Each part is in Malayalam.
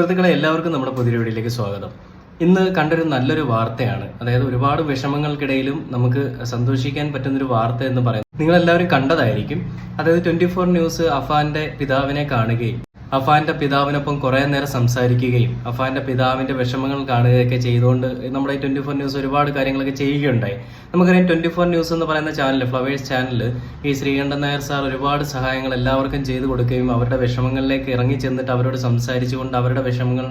സുഹൃത്തുക്കളെ എല്ലാവർക്കും നമ്മുടെ പുതിയ വീഡിയോയിലേക്ക് സ്വാഗതം. ഇന്ന് കണ്ടൊരു നല്ലൊരു വാർത്തയാണ്. അതായത് ഒരുപാട് വിഷമങ്ങൾക്കിടയിലും നമുക്ക് സന്തോഷിക്കാൻ പറ്റുന്നൊരു വാർത്ത എന്ന് പറയുന്നത് നിങ്ങൾ എല്ലാവരും കണ്ടതായിരിക്കും. അതായത് ട്വന്റി ഫോർ ന്യൂസ് അഫാന്റെ പിതാവിനെ കാണുകയും അഫാന്റെ പിതാവിനൊപ്പം കുറെ നേരം സംസാരിക്കുകയും അഫാന്റെ പിതാവിന്റെ വിഷമങ്ങൾ കാണുകയൊക്കെ ചെയ്തുകൊണ്ട് നമ്മുടെ ട്വന്റി ഫോർ ന്യൂസ് ഒരുപാട് കാര്യങ്ങളൊക്കെ ചെയ്യുകയുണ്ടായി. നമുക്കറിയാം ട്വന്റി ഫോർ ന്യൂസ് എന്ന് പറയുന്ന ചാനൽ ഫ്ലവേഴ്സ് ചാനൽ ഈ ശ്രീകണ്ഠൻ നായർ സാർ ഒരുപാട് സഹായങ്ങൾ എല്ലാവർക്കും ചെയ്തു കൊടുക്കുകയും അവരുടെ വിഷമങ്ങളിലേക്ക് ഇറങ്ങി ചെന്നിട്ട് അവരോട് സംസാരിച്ചുകൊണ്ട് അവരുടെ വിഷമങ്ങൾ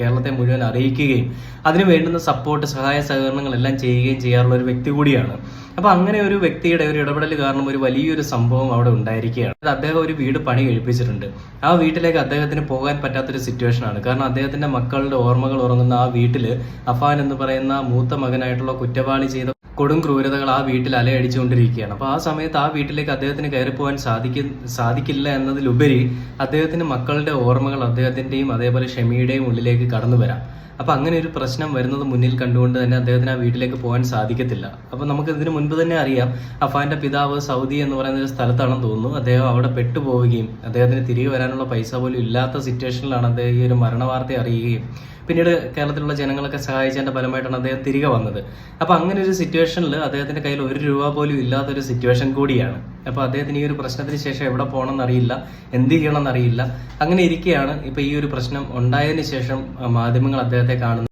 കേരളത്തെ മുഴുവൻ അറിയിക്കുകയും അതിന് വേണ്ടുന്ന സപ്പോർട്ട് സഹായ സഹകരണങ്ങൾ എല്ലാം ചെയ്യുകയും ചെയ്യാറുള്ള ഒരു വ്യക്തി കൂടിയാണ്. അപ്പൊ അങ്ങനെ ഒരു വ്യക്തിയുടെ ഒരു ഇടപെടൽ കാരണം ഒരു വലിയൊരു സംഭവം അവിടെ ഉണ്ടായിരിക്കുകയാണ്. അദ്ദേഹം ഒരു വീട് പണി കഴിപ്പിച്ചിട്ടുണ്ട്. ആ വീട്ടിലേക്ക് അദ്ദേഹത്തിന് പോകാൻ പറ്റാത്തൊരു സിറ്റുവേഷൻ ആണ്. കാരണം അദ്ദേഹത്തിന്റെ മക്കളുടെ ഓർമ്മകൾ ഉറങ്ങുന്ന ആ വീട്ടിൽ അഫാൻ എന്ന് പറയുന്ന മൂത്ത മകനായിട്ടുള്ള കുറ്റവാളി ചെയ്ത കൊടും ക്രൂരതകൾ ആ വീട്ടിൽ അലയടിച്ചുകൊണ്ടിരിക്കുകയാണ്. അപ്പോൾ ആ സമയത്ത് ആ വീട്ടിലേക്ക് അദ്ദേഹത്തിന് കയറി പോകാൻ സാധിക്കും സാധിക്കില്ല എന്നതിലുപരി അദ്ദേഹത്തിന്റെ മക്കളുടെ ഓർമ്മകൾ അദ്ദേഹത്തിന്റെയും അതേപോലെ ഷമിയുടെയും ഉള്ളിലേക്ക് കടന്നു വരാം. അപ്പൊ അങ്ങനെ ഒരു പ്രശ്നം വരുന്നത് മുന്നിൽ കണ്ടുകൊണ്ട് തന്നെ അദ്ദേഹത്തിന് ആ വീട്ടിലേക്ക് പോകാൻ സാധിക്കത്തില്ല. അപ്പൊ നമുക്ക് ഇതിന് മുൻപ് തന്നെ അറിയാം അഫാന്റെ പിതാവ് സൗദി എന്ന് പറയുന്ന ഒരു സ്ഥലത്താണെന്ന് തോന്നുന്നു. അദ്ദേഹം അവിടെ പെട്ടുപോവുകയും അദ്ദേഹത്തിന് തിരികെ വരാനുള്ള പൈസ പോലും ഇല്ലാത്ത സിറ്റുവേഷനിലാണ് അദ്ദേഹം ഈ ഒരു മരണവാർത്ത അറിയുകയും പിന്നീട് കേരളത്തിലുള്ള ജനങ്ങളൊക്കെ സഹായിച്ചതിന്റെ ഫലമായിട്ടാണ് അദ്ദേഹം തിരികെ വന്നത്. അപ്പൊ അങ്ങനെ ഒരു സിറ്റുവേഷനിൽ അദ്ദേഹത്തിന്റെ കയ്യിൽ ഒരു രൂപ പോലും ഇല്ലാത്ത ഒരു സിറ്റുവേഷൻ കൂടിയാണ്. അപ്പൊ അദ്ദേഹത്തിന് ഈ ഒരു പ്രശ്നത്തിന് ശേഷം എവിടെ പോകണം എന്നറിയില്ല എന്ത് ചെയ്യണം എന്നറിയില്ല അങ്ങനെ ഇരിക്കുകയാണ് ഇപ്പൊ ഈ ഒരു പ്രശ്നം ഉണ്ടായതിന് ശേഷം മാധ്യമങ്ങൾ അദ്ദേഹത്തെ കാണുന്നു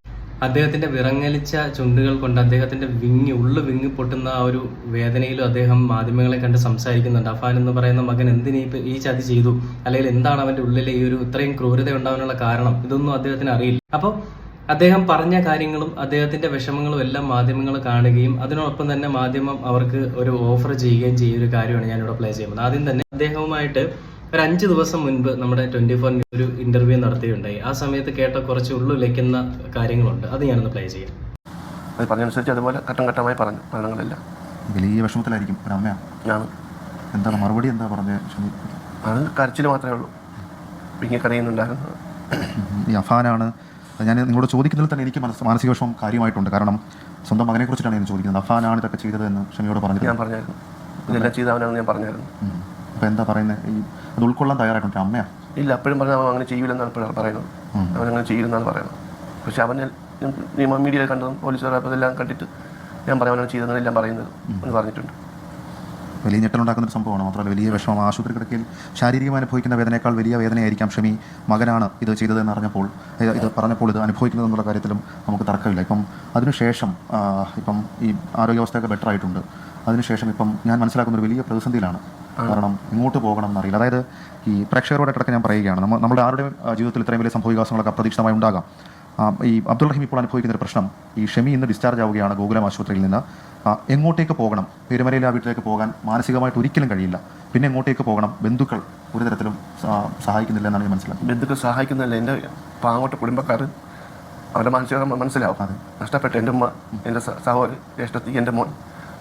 അദ്ദേഹത്തിന്റെ വിറങ്ങലിച്ച ചുണ്ടുകൾ കൊണ്ട് അദ്ദേഹത്തിന്റെ വിങ്ങി ഉള്ളു വിങ്ങി പൊട്ടുന്ന ആ ഒരു വേദനയിലും അദ്ദേഹം മാധ്യമങ്ങളെ കണ്ട് സംസാരിക്കുന്നുണ്ട്. അഫാൻ എന്ന് പറയുന്ന മകൻ എന്തിനീ ഈ ചതി ചെയ്തു? അല്ലെങ്കിൽ എന്താണ് അവന്റെ ഉള്ളിലെ ഈ ഒരു ഇത്രയും ക്രൂരത ഉണ്ടാവാനുള്ള കാരണം? ഇതൊന്നും അദ്ദേഹത്തിന് അറിയില്ല. അപ്പോൾ അദ്ദേഹം പറഞ്ഞ കാര്യങ്ങളും അദ്ദേഹത്തിന്റെ വിഷമങ്ങളും എല്ലാം മാധ്യമങ്ങൾ കാണുകയും അതിനോടൊപ്പം തന്നെ മാധ്യമം അവർക്ക് ഒരു ഓഫർ ചെയ്യുകയും ചെയ്യുന്ന ഒരു കാര്യമാണ് ഞാനിവിടെ പ്ലേ ചെയ്യുന്നത്. ആദ്യം തന്നെ അദ്ദേഹവുമായിട്ട് ഒരു അഞ്ച് ദിവസം മുൻപ് നമ്മുടെ ട്വന്റി ഫോർ ഒരു ഇന്റർവ്യൂ നടത്തിയുണ്ടായി ആ സമയത്ത് കേട്ട കുറച്ച് ഉള്ളുലയ്ക്കുന്ന കാര്യങ്ങളുണ്ട്. അത് ഞാനൊന്ന് പ്ലേ ചെയ്യാം. അത് പറഞ്ഞനുസരിച്ച് അതുപോലെ ഘട്ടം ഘട്ടമായി പറഞ്ഞു മരണങ്ങളെല്ലാം വലിയ വിഷമത്തിലായിരിക്കും ഒരു അമ്മയാണ് ഞാൻ എന്താണ് മറുപടി എന്താ പറഞ്ഞത് അത് കരച്ചിൽ മാത്രമേ ഉള്ളൂ. പിങ്ങി കരയുന്നുണ്ടായിരുന്നു. ഈ അഫാനാണ് ഞാൻ നിങ്ങളോട് ചോദിക്കുന്നതിൽ തന്നെ എനിക്ക് മനസ്സ് മാനസിക വിഷമം കാര്യമായിട്ടുണ്ട്. കാരണം സ്വന്തം മകനെ കുറിച്ചിട്ടാണ് ഞാൻ ചോദിക്കുന്നത്. അഫാനാണ് ഇതൊക്കെ ചെയ്തത് എന്ന് ക്ഷമയോട് പറഞ്ഞു ഞാൻ പറഞ്ഞായിരുന്നു. ഇതെല്ലാം ചെയ്തവനാണെന്ന് ഞാൻ പറഞ്ഞായിരുന്നു. അപ്പോൾ എന്താ പറയുന്നത് ഈ അത് ഉൾക്കൊള്ളാൻ തയ്യാറായിട്ടുണ്ട്. അമ്മയാ? ഇല്ല അപ്പോഴും പറഞ്ഞാൽ അവൻ അങ്ങനെ ചെയ്യില്ലെന്നാണ് ഇപ്പോഴും പറയുന്നത്. അവൻ അങ്ങനെ ചെയ്യില്ലെന്നാണ് പറയുന്നത്. പക്ഷെ അവനെ നിയമ മീഡിയയിൽ കണ്ടതും പോലീസുകാർ അപ്പോൾ ഇതെല്ലാം കണ്ടിട്ട് ഞാൻ പറയാൻ അവനാണ് ചെയ്തതെന്നെല്ലാം പറയുന്നത് എന്ന് പറഞ്ഞിട്ടുണ്ട്. വലിയ ഞെട്ടലുണ്ടാക്കുന്ന ഒരു സംഭവമാണ്. മാത്രമല്ല വലിയ വിഷമം ആശുപത്രി കിടക്കയിൽ ശാരീരികമായി അനുഭവിക്കുന്ന വേദനയേക്കാൾ വലിയ വേദനയായിരിക്കാം ഷമി മകനാണ് ഇത് ചെയ്തതെന്ന് അറിഞ്ഞപ്പോൾ ഇത് പറഞ്ഞപ്പോൾ ഇത് അനുഭവിക്കുന്നത് എന്നുള്ള കാര്യത്തിലും നമുക്ക് തർക്കമില്ല. ഇപ്പം അതിനുശേഷം ഇപ്പം ഈ ആരോഗ്യാവസ്ഥയൊക്കെ ബെറ്റർ ആയിട്ടുണ്ട്. അതിനുശേഷം ഇപ്പം ഞാൻ മനസ്സിലാക്കുന്ന ഒരു വലിയ പ്രതിസന്ധിയിലാണ്. കാരണം ഇങ്ങോട്ട് പോകണം എന്നറിയില്ല. അതായത് ഈ പ്രേക്ഷകരോട് ഇടയ്ക്ക് ഞാൻ പറയുകയാണ് നമ്മൾ നമ്മുടെ ആരുടെയും ജീവിതത്തിൽ ഇത്രയും വലിയ സംഭവവികാസങ്ങളൊക്കെ അപ്രതീക്ഷിതമായി ഉണ്ടാകാം. ഈ അബ്ദുൾ റഹീം ഇപ്പോൾ അനുഭവിക്കുന്ന ഒരു പ്രശ്നം ഈ ഷെമി ഇന്ന് ഡിസ്ചാർജ് ആവുകയാണ് ഗോകുലം ആശുപത്രിയിൽ നിന്ന്. എങ്ങോട്ടേക്ക് പോകണം? പെരുമലയിലെ ആ വീട്ടിലേക്ക് പോകാൻ മാനസികമായിട്ട് ഒരിക്കലും കഴിയില്ല. പിന്നെ എങ്ങോട്ടേക്ക് പോകണം? ബന്ധുക്കൾ ഒരു തരത്തിലും സഹായിക്കുന്നില്ല എന്നാണ് ഞാൻ മനസ്സിലാക്കുന്നത്. ബന്ധുക്കൾ സഹായിക്കുന്നില്ല എന്റെ പാങ്ങോട്ട് കുടുംബക്കാർ അവരുടെ മാനസിക മനസ്സിലാവും. അതെ. നഷ്ടപ്പെട്ട എന്റെ ഉമ്മ എന്റെ സഹോദരി ജ്യേഷ്ഠത്തി എന്റെ മോൻ.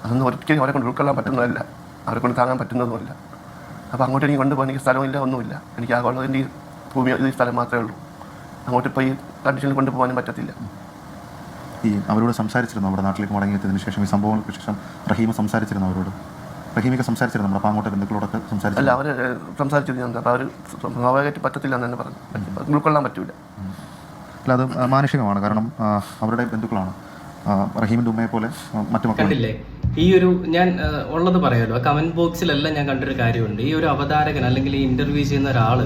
അതൊന്നും ഒരിക്കലും അവരെ കൊണ്ട് ഉൾക്കൊള്ളാൻ പറ്റുന്നതല്ല. അവരെ കൊണ്ട് താങ്ങാൻ പറ്റുന്നതുമല്ല. അപ്പോൾ അങ്ങോട്ട് എനിക്ക് കൊണ്ടുപോകാൻ എനിക്ക് സ്ഥലമില്ല ഒന്നുമില്ല. എനിക്ക് ആകെ എന്റെ ഈ ഭൂമി ഈ സ്ഥലം മാത്രമേ ഉള്ളൂ. അങ്ങോട്ട് ഇപ്പോൾ ഈ കണ്ടീഷനിൽ കൊണ്ടുപോകാനും പറ്റത്തില്ല. ഈ അവരോട് സംസാരിച്ചിരുന്നു നമ്മുടെ നാട്ടിലേക്ക് മടങ്ങിയെത്തിയതിനു ശേഷം ഈ സംഭവങ്ങൾക്ക് ശേഷം റഹീമ സംസാരിച്ചിരുന്നു അവരോട്. റഹീമൊക്കെ സംസാരിച്ചിരുന്നു നമ്മുടെ പാങ്ങോട്ടെ ബന്ധുക്കളോടൊക്കെ സംസാരിച്ചു അല്ല അവർ സംസാരിച്ചത് ഞാൻ അപ്പോൾ അവർ സ്വാഭാവികമായിട്ട് പറ്റത്തില്ല എന്ന് തന്നെ പറഞ്ഞു. ഉൾക്കൊള്ളാൻ പറ്റൂല. അല്ല അത് മാനുഷികമാണ്. കാരണം അവരുടെ ബന്ധുക്കളാണ്. റഹീമിന്റെ ഉമ്മയെ പോലെ മറ്റു മക്കൾ കണ്ടില്ലേ? ഈ ഒരു ഞാൻ ഉള്ളത് പറയാലോ. കമന്റ് ബോക്സിലെല്ലാം ഞാൻ കണ്ടൊരു കാര്യമുണ്ട്. ഈ ഒരു അവതാരകൻ അല്ലെങ്കിൽ ഈ ഇന്റർവ്യൂ ചെയ്യുന്ന ഒരാൾ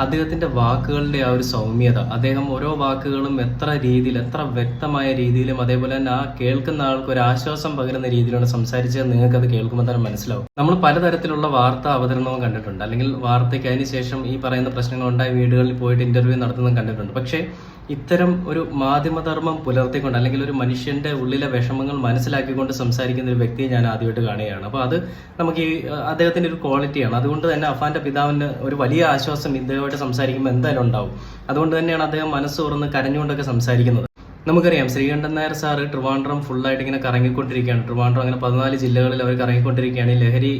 അദ്ദേഹത്തിന്റെ വാക്കുകളുടെ ആ ഒരു സൗമ്യത അദ്ദേഹം ഓരോ വാക്കുകളും എത്ര രീതിയിൽ എത്ര വ്യക്തമായ രീതിയിലും അതേപോലെ തന്നെ ആ കേൾക്കുന്ന ആൾക്ക് ഒരു ആശ്വാസം പകരുന്ന രീതിയിലാണ് സംസാരിച്ചത് നിങ്ങൾക്ക് അത് കേൾക്കുമ്പോൾ തന്നെ മനസ്സിലാവും. നമ്മൾ പലതരത്തിലുള്ള വാർത്താ അവതരണവും കണ്ടിട്ടുണ്ട്. അല്ലെങ്കിൽ വാർത്തയ്ക്ക് അതിനുശേഷം ഈ പറയുന്ന പ്രശ്നങ്ങൾ ഉണ്ടായ വീടുകളിൽ പോയിട്ട് ഇന്റർവ്യൂ നടത്തുന്നതും കണ്ടിട്ടുണ്ട്. പക്ഷേ ഇത്തരം ഒരു മാധ്യമധർമ്മം പുലർത്തിക്കൊണ്ട് അല്ലെങ്കിൽ ഒരു മനുഷ്യന്റെ ഉള്ളിലെ വിഷമങ്ങൾ മനസ്സിലാക്കിക്കൊണ്ട് സംസാരിക്കുന്ന ഒരു വ്യക്തിയെ ഞാൻ ആദ്യമായിട്ട് കാണുകയാണ്. അപ്പോൾ അത് നമുക്ക് ഈ അദ്ദേഹത്തിന്റെ ഒരു ക്വാളിറ്റിയാണ്. അതുകൊണ്ട് തന്നെ അഫാന്റെ പിതാവിന് ഒരു വലിയ ആശ്വാസം ഇദ്ദേഹമായിട്ട് സംസാരിക്കുമ്പോൾ എന്തായാലും ഉണ്ടാവും. അതുകൊണ്ട് തന്നെയാണ് അദ്ദേഹം മനസ്സ് തുറന്ന് കരഞ്ഞുകൊണ്ടൊക്കെ സംസാരിക്കുന്നത്. നമുക്കറിയാം ശ്രീകണ്ഠൻ നായർ സാറ് ട്രിവാൻഡ്രം ഫുള്ളായിട്ട് ഇങ്ങനെ കറങ്ങിക്കൊണ്ടിരിക്കുകയാണ്. ട്രിവാൻഡ്രം അങ്ങനെ പതിനാല് ജില്ലകളിൽ അവർ കറങ്ങിക്കൊണ്ടിരിക്കുകയാണ്. ഈ ലഹരി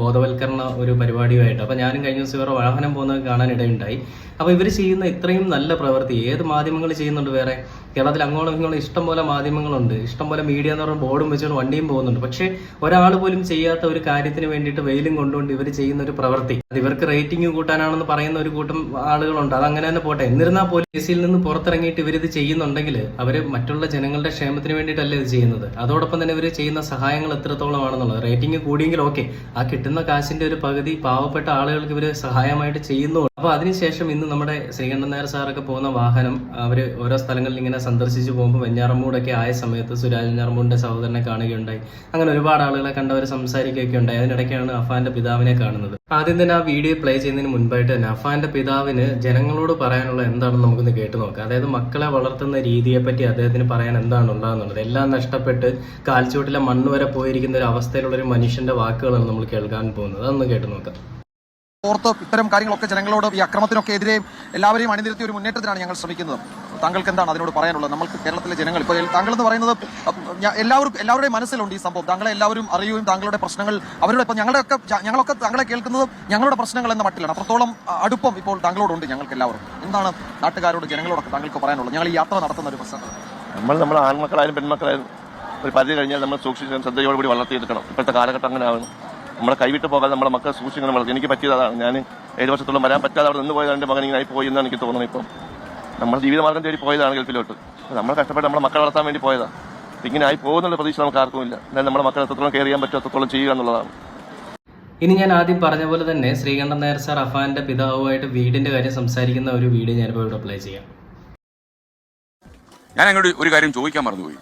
ബോധവൽക്കരണ ഒരു പരിപാടിയുമായിട്ട്. അപ്പോൾ ഞാനും കഴിഞ്ഞ ദിവസം ഇവരുടെ വാഹനം പോകുന്നത് കാണാൻ ഇടയുണ്ടായി അപ്പോൾ ഇവർ ചെയ്യുന്ന ഇത്രയും നല്ല പ്രവൃത്തി. ഏത് മാധ്യമങ്ങൾ ചെയ്യുന്നുണ്ട് വേറെ? കേരളത്തിൽ അങ്ങോളം ഇങ്ങോളം ഇഷ്ടം പോലെ മാധ്യമങ്ങളുണ്ട്. ഇഷ്ടം പോലെ മീഡിയ എന്ന് പറഞ്ഞ ബോർഡും വെച്ചുകൊണ്ട് വണ്ടിയും പോകുന്നുണ്ട്. പക്ഷേ ഒരാൾ പോലും ചെയ്യാത്ത ഒരു കാര്യത്തിന് വേണ്ടിയിട്ട് വെയിലും കൊണ്ടുകൊണ്ട് ഇവർ ചെയ്യുന്ന ഒരു പ്രവൃത്തി. അത് ഇവർക്ക് റേറ്റിംഗ് കൂട്ടാനാണെന്ന് പറയുന്ന ഒരു കൂട്ടം ആളുകളുണ്ട്. അത് അങ്ങനെ തന്നെ പോട്ടെ. എന്നിരുന്നാൽ പോലും കേസിൽ നിന്ന് പുറത്തിറങ്ങിയിട്ട് ഇവരിത് ചെയ്യുന്നുണ്ടെങ്കിൽ അവർ മറ്റുള്ള ജനങ്ങളുടെ ക്ഷേമത്തിന് വേണ്ടിയിട്ടല്ലേ ഇത് ചെയ്യുന്നത്. അതോടൊപ്പം തന്നെ ഇവർ ചെയ്യുന്ന സഹായങ്ങൾ എത്രത്തോളമാണെന്നുള്ളത്. റേറ്റിംഗ് കൂടിയെങ്കിൽ ഓക്കെ ആ കിട്ടുന്ന കാശിന്റെ ഒരു പകുതി പാവപ്പെട്ട ആളുകൾക്ക് ഇവർ സഹായമായിട്ട് ചെയ്യുന്നു അപ്പൊ അതിനുശേഷം ഇന്ന് നമ്മുടെ ശ്രീകണ്ഠൻ നായർ സാറൊക്കെ പോകുന്ന വാഹനം അവർ ഓരോ സ്ഥലങ്ങളിൽ ഇങ്ങനെ സന്ദർശിച്ചു പോകുമ്പോൾ വെഞ്ഞാറമ്മൂടൊക്കെ ആയ സമയത്ത് സുരാജ് വെഞ്ഞാറമ്മൂടിന്റെ സഹോദരനെ കാണുകയുണ്ടായി. അങ്ങനെ ഒരുപാട് ആളുകളെ കണ്ടവർ സംസാരിക്കുകയൊക്കെ ഉണ്ടായി. അതിനിടയ്ക്കാണ് അഫാന്റെ പിതാവിനെ കാണുന്നത്. ആദ്യം തന്നെ ആ വീഡിയോ പ്ലേ ചെയ്യുന്നതിന് മുൻപായിട്ട് തന്നെ അഫാന്റെ പിതാവിന് ജനങ്ങളോട് പറയാനുള്ള എന്താണെന്ന് നമുക്കൊന്ന് കേട്ടു നോക്കാം. അതായത് മക്കളെ വളർത്തുന്ന രീതിയെ പറ്റി അദ്ദേഹത്തിന് പറയാൻ എന്താണ് ഉണ്ടാകുന്നുള്ളത് എല്ലാം നഷ്ടപ്പെട്ട് കാൽച്ചുവട്ടിലെ മണ്ണ് വരെ പോയിരിക്കുന്ന ഒരു അവസ്ഥയിലുള്ള ഒരു മനുഷ്യന്റെ വാക്കുകളാണ് നമ്മൾ കേൾക്കാൻ പോകുന്നത്. അതൊന്ന് കേട്ടു നോക്കാം. ഓർത്ത് ഇത്തരം കാര്യങ്ങളൊക്കെ ജനങ്ങളോട് ഈ അക്രമത്തിനൊക്കെ എതിരെ എല്ലാവരെയും അണിനിരത്തി ഒരു മുന്നേറ്റത്തിനാണ് ഞങ്ങൾ ശ്രമിക്കുന്നത്. താങ്കൾക്ക് എന്താണ് അതിനോട് പറയാനുള്ളത്? നമ്മൾക്ക് കേരളത്തിലെ ജനങ്ങൾ ഇപ്പോൾ താങ്കൾ എന്ന് പറയുന്നത് എല്ലാവരും എല്ലാവരുടെയും മനസ്സിലുണ്ട് ഈ സംഭവം. താങ്കളെ എല്ലാവരും അറിയുകയും താങ്കളുടെ പ്രശ്നങ്ങൾ അവരുടെ ഇപ്പോൾ ഞങ്ങളുടെയൊക്കെ ഞങ്ങളൊക്കെ താങ്കളെ കേൾക്കുന്നത് ഞങ്ങളുടെ പ്രശ്നങ്ങൾ എന്ന മട്ടിലാണ്. അത്രത്തോളം അടുപ്പം ഇപ്പോൾ താങ്കളോടുണ്ട് ഞങ്ങൾക്ക് എല്ലാവരും എന്താണ് നാട്ടുകാരോട് ജനങ്ങളോടൊക്കെ താങ്കൾക്ക് പറയാനുള്ളത്? ഞങ്ങൾ ഈ യാത്ര നടത്തുന്ന ഒരു പ്രശ്നം. നമ്മൾ നമ്മൾ ആൺമക്കളായാലും പെൺമക്കളായാലും ഒരു പരിധി കഴിഞ്ഞാൽ നമ്മൾ സൂക്ഷിച്ച് ശ്രദ്ധയോടുകൂടി വളർത്തിയെടുക്കണം. ഇപ്പോഴത്തെ കാലഘട്ടം അങ്ങനെ ആവുന്നു നമ്മളെ കൈവിട്ട് പോകാതെ നമ്മുടെ മക്കളെ സൂക്ഷിക്കണം വളർത്തി. എനിക്ക് പറ്റിയതാണ് ഞാൻ ഏഴ് വർഷത്തോളം വരാൻ പറ്റാതെ അവിടെ നിന്ന് പോയത് എന്റെ മകൻ ഇങ്ങനെ പോയി എന്നാണ് എനിക്ക് തോന്നുന്നത് ഇപ്പം. നമ്മൾ ജീവിതമാർഗം തേടി പോയതാണ് ഗൾഫിലോട്ട്. അപ്പോൾ നമ്മൾ കഷ്ടപ്പെട്ട് നമ്മളെ മക്കളെ വളർത്താൻ വേണ്ടി പോയതാണ് ഇങ്ങനെ ആയി പോകുന്നുള്ള പ്രതീക്ഷ നമുക്ക് ആർക്കും ഇല്ല. എന്നാൽ നമ്മുടെ മക്കളെ എത്രത്തോളം കെയർ ചെയ്യാൻ പറ്റുമോ അത്രത്തോളം ചെയ്യുക എന്നുള്ളതാണ്. ഇനി ഞാൻ ആദ്യം പറഞ്ഞ പോലെ തന്നെ ശ്രീകണ്ഠൻ നായർ സാർ അഫാന്റെ പിതാവുമായിട്ട് വീടിന്റെ കാര്യം സംസാരിക്കുന്ന ഒരു വീഡിയോ ഞാനിപ്പോൾ ഇവിടെ പ്ലേ ചെയ്യാം. ഞാൻ അങ്ങോട്ട് ഒരു കാര്യം ചോദിക്കാൻ മറന്നുപോയി.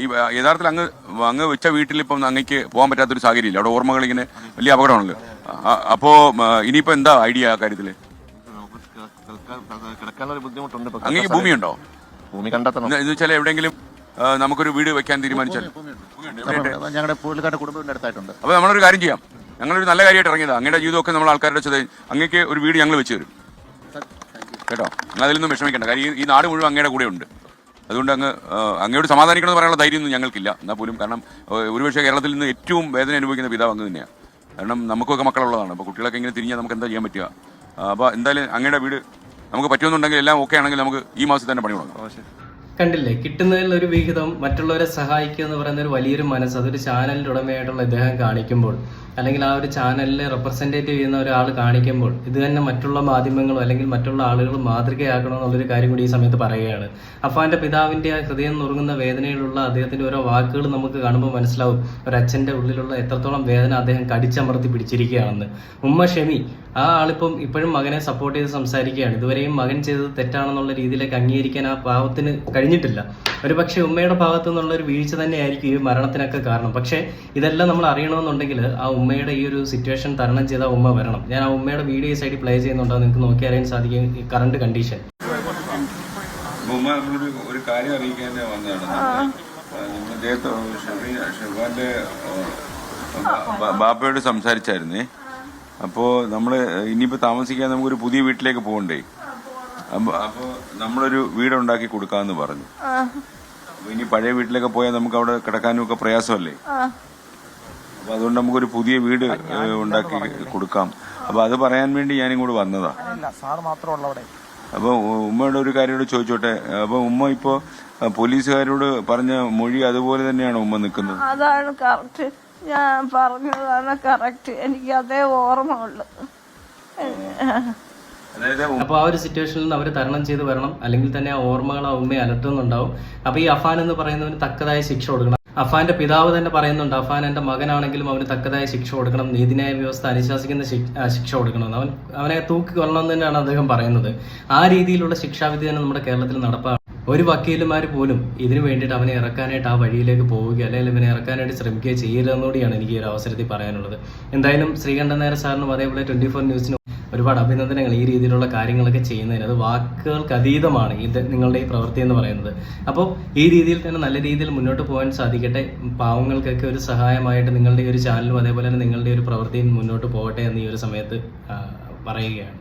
ഈ യഥാർത്ഥത്തിൽ അങ്ങ് അങ്ങ് വെച്ച വീട്ടിൽ ഇപ്പം അങ്ങേക്ക് പോകാൻ പറ്റാത്തൊരു സാഹചര്യമില്ല. അവിടെ ഓർമ്മകൾ ഇങ്ങനെ വലിയ അപകടമാണല്ലോ. അപ്പോ ഇനിയിപ്പോ എന്താ ഐഡിയ ആ കാര്യത്തിൽ? കിടക്കാനൊരു ബുദ്ധിമുട്ടുണ്ട്. അങ്ങേക്ക് ഭൂമിയുണ്ടോ? ഭൂമി കണ്ടെത്തണം. എന്ന് വെച്ചാൽ എവിടെയെങ്കിലും നമുക്കൊരു വീട് വെക്കാൻ തീരുമാനിച്ചാൽ. ഞങ്ങളുടെ പുള്ളിക്കാരുടെ കുടുംബത്തിന്റെ അടുത്തായിട്ടുണ്ട്. അപ്പൊ നമ്മളൊരു കാര്യം ചെയ്യാം. ഞങ്ങളൊരു നല്ല കാര്യമായിട്ട് ഇറങ്ങിയതാ. അങ്ങയുടെ ജീവിതമൊക്കെ നമ്മൾ ആൾക്കാരുടെ വെച്ചത് അങ്ങേക്ക് ഒരു വീട് ഞങ്ങൾ വെച്ച് തരും. കേട്ടോ? അതിലൊന്നും വിഷമിക്കേണ്ട. കാര്യം ഈ നാട് മുഴുവൻ അങ്ങയുടെ കൂടെ ഉണ്ട് അതുകൊണ്ട് അങ്ങ് അങ്ങയോട് സമാധാനിക്കണം എന്ന് പറയാനുള്ള ധൈര്യമൊന്നും ഞങ്ങൾക്കില്ല. എന്നാൽ പോലും കാരണം ഒരുപക്ഷെ കേരളത്തിൽ നിന്ന് ഏറ്റവും വേദന അനുഭവിക്കുന്ന പിതാവ് അങ്ങ് തന്നെയാണ് കാരണം നമുക്കൊക്കെ മക്കളുള്ളതാണ്. അപ്പോൾ കുട്ടികളൊക്കെ ഇങ്ങനെ തിരിഞ്ഞാൽ നമുക്ക് എന്താ ചെയ്യാൻ പറ്റുക? അപ്പോൾ എന്തായാലും അങ്ങയുടെ വീട് നമുക്ക് പറ്റുമെന്നുണ്ടെങ്കിൽ എല്ലാം ഓക്കെ ആണെങ്കിൽ നമുക്ക് ഈ മാസത്തിൽ തന്നെ പണി തുടങ്ങാം. കണ്ടില്ലേ? കിട്ടുന്നതിൽ ഒരു വിഹിതം മറ്റുള്ളവരെ സഹായിക്കുക എന്ന് പറയുന്ന ഒരു വലിയൊരു മനസ്സ് അതൊരു ചാനലിന്റെ ഉടമയായിട്ടുള്ള ഇദ്ദേഹം കാണിക്കുമ്പോൾ അല്ലെങ്കിൽ ആ ഒരു ചാനലിനെ റെപ്രസെന്റേറ്റീവ് ചെയ്യുന്ന ഒരാൾ കാണിക്കുമ്പോൾ ഇത് തന്നെ മറ്റുള്ള മാധ്യമങ്ങളും അല്ലെങ്കിൽ മറ്റുള്ള ആളുകളും മാതൃകയാക്കണം എന്നുള്ളൊരു കാര്യം കൂടി ഈ സമയത്ത് പറയുകയാണ്. അഫാന്റെ പിതാവിന്റെ ആ ഹൃദയം നുറുങ്ങുന്ന വേദനയിലുള്ള അദ്ദേഹത്തിന്റെ ഓരോ വാക്കുകൾ നമുക്ക് കാണുമ്പോൾ മനസ്സിലാവും ഒരു അച്ഛന്റെ ഉള്ളിലുള്ള എത്രത്തോളം വേദന അദ്ദേഹം കടിച്ചമർത്തി പിടിച്ചിരിക്കുകയാണെന്ന്. ഉമ്മ ഷെമി ആ ആളിപ്പം ഇപ്പോഴും മകനെ സപ്പോർട്ട് ചെയ്ത് സംസാരിക്കുകയാണ്. ഇതുവരെയും മകൻ ചെയ്തത് തെറ്റാണെന്നുള്ള രീതിയിലേക്ക് അംഗീകരിക്കാൻ ആ പാവത്തിന് കഴിഞ്ഞിട്ടില്ല. ഒരു പക്ഷേ ഉമ്മയുടെ ഭാഗത്തു നിന്നുള്ള ഒരു വീഴ്ച തന്നെയായിരിക്കും ഈ മരണത്തിനൊക്കെ കാരണം. പക്ഷേ ഇതെല്ലാം നമ്മൾ അറിയണമെന്നുണ്ടെങ്കിൽ ആ ഉമ്മയുടെ ഈ ഒരു സിറ്റുവേഷൻ തരണം ചെയ്ത ഉമ്മ വരണം. ഞാൻ ആ ഉമ്മയുടെ വീഡിയോ ഈ സൈഡിൽ പ്ലേ ചെയ്യുന്നുണ്ടോ. നിങ്ങൾക്ക് നോക്കി അറിയാൻ സാധിക്കും ഈ കറണ്ട് കണ്ടീഷൻ ഉമ്മ ഒരു കാര്യം അറിയിക്കാൻ വന്നതാണ്. ഷെഫാന്റെ ബാപ്പയോട് സംസാരിച്ചായിരുന്നേ. അപ്പോൾ നമ്മൾ ഇനിയിപ്പോൾ താമസിക്കാൻ നമുക്കൊരു പുതിയ വീട്ടിലേക്ക് പോകണ്ടേ? അപ്പോൾ അപ്പോൾ നമ്മളൊരു വീടുണ്ടാക്കി കൊടുക്കാമെന്ന് പറഞ്ഞു. അപ്പോൾ ഇനി പഴയ വീട്ടിലൊക്കെ പോയാൽ നമുക്ക് അവിടെ കിടക്കാനും ഒക്കെ പ്രയാസമല്ലേ അപ്പൊ അതുകൊണ്ട് നമുക്കൊരു പുതിയ വീട് ഉണ്ടാക്കി കൊടുക്കാം. അപ്പൊ അത് പറയാൻ വേണ്ടി ഞാനിങ്ങോട്ട് വന്നതാ. സാർ മാത്രമുള്ള അവിടെ അപ്പൊ ഉമ്മയുടെ ഒരു കാര്യം കൂടെ ചോദിച്ചോട്ടെ? അപ്പൊ ഉമ്മ ഇപ്പോ പോലീസുകാരോട് പറഞ്ഞ മൊഴി അതുപോലെ തന്നെയാണ് ഉമ്മ നിൽക്കുന്നത്? അതാണ് കറക്റ്റ് ഞാൻ പറഞ്ഞതാണ് കറക്റ്റ് എനിക്ക് അതേ ഓർമ്മ ഉള്ളു. അപ്പോൾ ആ ഒരു സിറ്റുവേഷനിൽ നിന്ന് അവർ തരണം ചെയ്ത് വരണം. അല്ലെങ്കിൽ തന്നെ ആ ഓർമ്മകൾ ആ ഉമ്മയെ അലട്ടുന്നുണ്ടാവും. അപ്പോൾ ഈ അഫാൻ എന്ന് പറയുന്നവന് തക്കതായ ശിക്ഷ കൊടുക്കണം. അഫാന്റെ പിതാവ് തന്നെ പറയുന്നുണ്ട് അഫാൻ എന്റെ മകനാണെങ്കിലും അവന് തക്കതായ ശിക്ഷ കൊടുക്കണം. നീതിന്യായ വ്യവസ്ഥ അനുശാസിക്കുന്ന ശിക്ഷ കൊടുക്കണമെന്ന് കൊടുക്കണം. അവൻ അവനെ തൂക്കി കൊല്ലണം തന്നെയാണ് അദ്ദേഹം പറയുന്നത്. ആ രീതിയിലുള്ള ശിക്ഷാവിധി തന്നെ നമ്മുടെ കേരളത്തിൽ നടപ്പാണ്. ഒരു വക്കീലുമാർ പോലും ഇതിനു വേണ്ടിയിട്ട് അവനെ ഇറക്കാനായിട്ട് ആ വഴിയിലേക്ക് പോവുക അല്ലെങ്കിൽ ഇവനെ ഇറക്കാനായിട്ട് ശ്രമിക്കുകയോ ചെയ്യരുതെന്നുകൂടിയാണ് എനിക്ക് ഈ ഒരു അവസരത്തിൽ പറയാനുള്ളത്. എന്തായാലും ശ്രീകണ്ഠൻ നായർ സാറിനും അതേപോലെ ട്വന്റി ഫോർ ന്യൂസിനും ഒരുപാട് അഭിനന്ദനങ്ങൾ ഈ രീതിയിലുള്ള കാര്യങ്ങളൊക്കെ ചെയ്യുന്നതിന്. അത് വാക്കുകൾക്ക് അതീതമാണ് ഇത് നിങ്ങളുടെ ഈ പ്രവൃത്തി എന്ന് പറയുന്നത്. അപ്പോൾ ഈ രീതിയിൽ തന്നെ നല്ല രീതിയിൽ മുന്നോട്ട് പോകാൻ സാധിക്കട്ടെ. പാവങ്ങൾക്കൊക്കെ ഒരു സഹായമായിട്ട് നിങ്ങളുടെ ഒരു ചാനലും അതേപോലെ തന്നെ നിങ്ങളുടെ ഒരു പ്രവൃത്തിയും മുന്നോട്ട് പോകട്ടെ എന്ന് ഈ ഒരു സമയത്ത് പറയുകയാണ്.